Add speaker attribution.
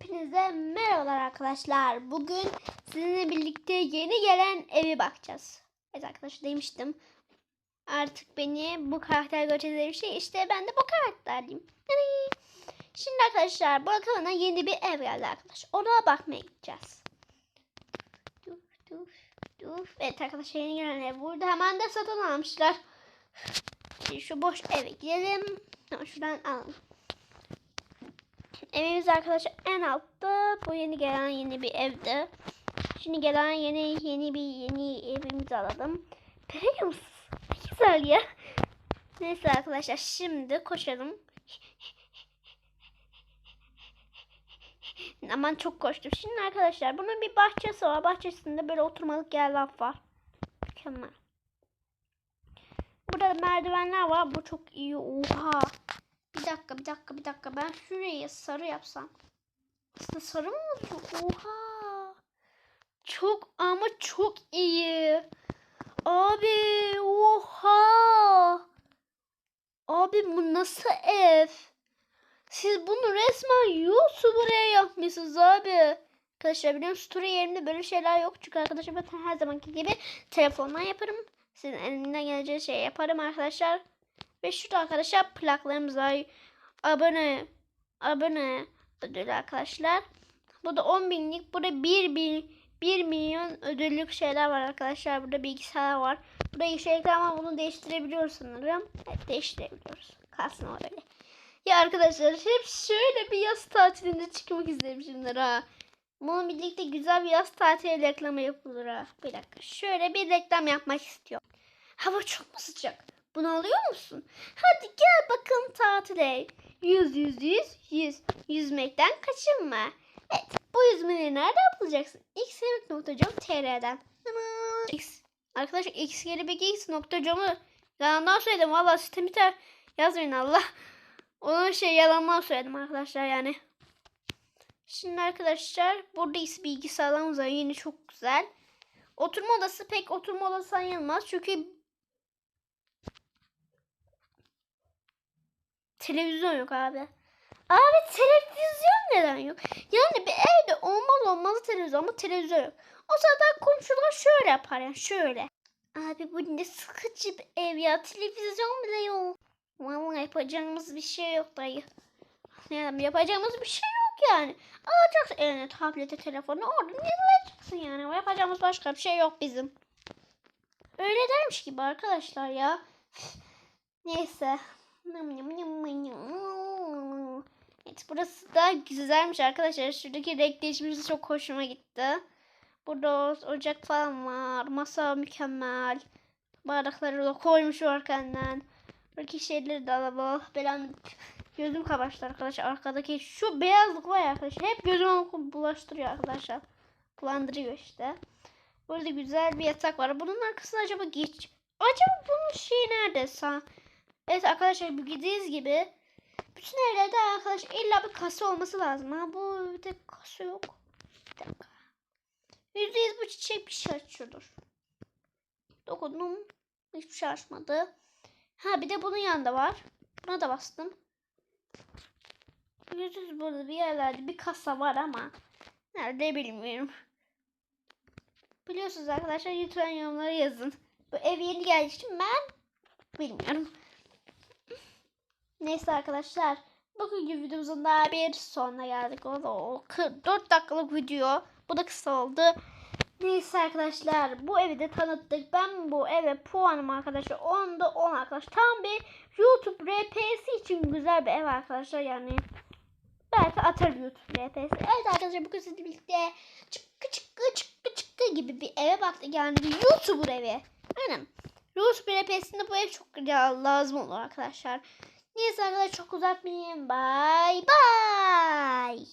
Speaker 1: Hepinize merhabalar arkadaşlar. Bugün sizinle birlikte yeni gelen evi bakacağız. Evet arkadaşlar demiştim. Artık beni bu karakter göreceğiz demişti. İşte ben de bu karakterliyim. Şimdi arkadaşlar bakalım yeni bir ev geldi arkadaşlar. Ona bakmaya gideceğiz. Duf, duf, duf. Evet arkadaşlar yeni gelen ev burada. Hemen de satın almışlar. Şimdi şu boş eve gidelim. Şuradan alalım. Evimiz arkadaşlar en altta. Bu yeni gelen yeni bir evdi. Şimdi gelen yeni yeni bir yeni evimizi alalım. Ne güzel ya. Neyse arkadaşlar şimdi koşalım. Aman çok koştum. Şimdi arkadaşlar bunun bir bahçesi var. Bahçesinde böyle oturmalık yerler var. Mükemmel. Burada merdivenler var. Bu çok iyi. Oha. Bir dakika bir dakika. Ben şurayı sarı yapsam. Aslında sarı mı oluyor? Oha. Çok ama çok iyi. Abi oha. Abi bu nasıl ev? Siz bunu resmen YouTuber'a yapmışsınız abi. Arkadaşlar biliyorum story yerimde böyle şeyler yok. Çünkü arkadaşlar ben her zamanki gibi telefondan yaparım. Sizin elimden geleceği şey yaparım arkadaşlar. Ve şurada arkadaşlar plaklarımız var. Abone, abone ödülü arkadaşlar. Bu da 10 binlik. Burada 1, 1, 1 milyon ödüllük şeyler var arkadaşlar. Burada bilgisayar var. Burada iyi şeyler ama bunu değiştirebiliyoruz sanırım. Evet değiştirebiliyoruz. Kalsın o öyle. Ya arkadaşlar hep şöyle bir yaz tatilinde çıkmak istemişimdir ha. Bunun birlikte güzel bir yaz tatili reklamı yapılır ha. Bir dakika şöyle bir reklam yapmak istiyorum. Hava çok mu sıcak? Bunu alıyor musun? Hadi gel bakalım tatile. Yüz yüz yüz yüz. Yüzmekten kaçınma. Evet bu yüzmeleri nerede yapacaksın? xyemek.com.tr'den. Aman. X. Arkadaşlar x gelibek x.com'u yalandan söyledim. Valla sistemi ter yazmayın Allah. Onun şey yalandan söyledim arkadaşlar yani. Şimdi arkadaşlar burada ise bilgisayarlarımız var. Yine çok güzel. Oturma odası pek oturma odası sayılmaz. Çünkü televizyon yok abi. Abi televizyon neden yok? Yani bir evde olmaz olmaz televizyon ama televizyon yok. O zaten komşular şöyle yapar yani şöyle. Abi bu ne sıkıcı bir ev ya. Televizyon bile yok. Vallahi yapacağımız bir şey yok dayı. Yani yapacağımız bir şey yok yani. Alacaksın eline tablete telefonu orada izleyeceksin yani. Yapacağımız başka bir şey yok bizim. Öyle dermiş gibi arkadaşlar ya. Neyse. Evet burası da güzelmiş arkadaşlar. Şuradaki renk değişmesi çok hoşuma gitti. Burada ocak falan var. Masa mükemmel. Bardakları da koymuş arkandan. Buradaki şeyleri de alalım. Ben gözüm kamaştı arkadaşlar. Arkadaki şu beyazlık var arkadaşlar. Hep gözüme bulaştırıyor arkadaşlar. Bulandırıyor işte. Burada güzel bir yatak var. Bunun arkasında acaba geç. Acaba bunun şeyi nerede? Sa evet arkadaşlar bildiğiniz gibi bütün evlerde arkadaşlar illa bir kasa olması lazım. Ha bu bir tek kasa yok. Bir dakika. Yüz bu çiçek bir şey açıyordur. Dokundum. Hiçbir şey açmadı. Ha bir de bunun yanında var. Buna da bastım. Yüz burada bir yerlerde bir kasa var ama nerede bilmiyorum. Biliyorsunuz arkadaşlar lütfen yorumlara yazın. Bu ev yeni için ben bilmiyorum. Neyse arkadaşlar. Bugünkü videomuzun daha bir sonuna geldik. O da o 4 dakikalık video. Bu da kısa oldu. Neyse arkadaşlar bu evi de tanıttık. Ben bu eve puanım arkadaşlar. 10'da 10 arkadaşlar. Tam bir YouTube RP'si için güzel bir ev arkadaşlar. Yani belki atarım YouTube RP'si. Evet arkadaşlar bugün sizinle birlikte çıkkı çıkkı çıkkı çıkkı gibi bir eve baktık. Yani bir YouTuber evi. Aynen. YouTube RP'sinde bu ev çok lazım olur arkadaşlar. Neyse arkadaşlar çok uzatmayayım. Bye bye.